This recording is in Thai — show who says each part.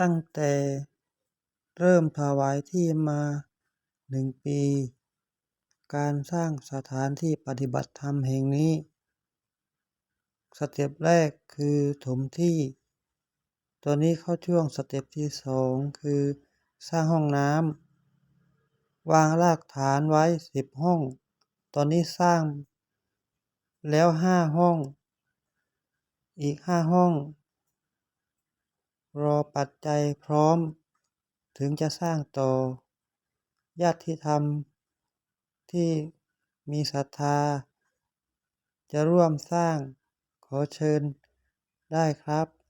Speaker 1: ตั้งแต่เริ่มถวายที่มาหนึ่งปี การสร้างสถานที่ปฏิบัติธรรมแห่งนี้ สเต็ปแรกคือถมที่ตอนนี้เข้าช่วงสเต็ปที่สองคือสร้างห้องน้ำวางรากฐานไว้สิบห้อง ตอนนี้สร้างแล้วห้าห้อง อีกห้าห้อง รอปัจจัยพร้อม ถึงจะสร้างต่อ ญาติธรรม ที่มีศรัทธา จะร่วมสร้างขอเชิญได้ครับ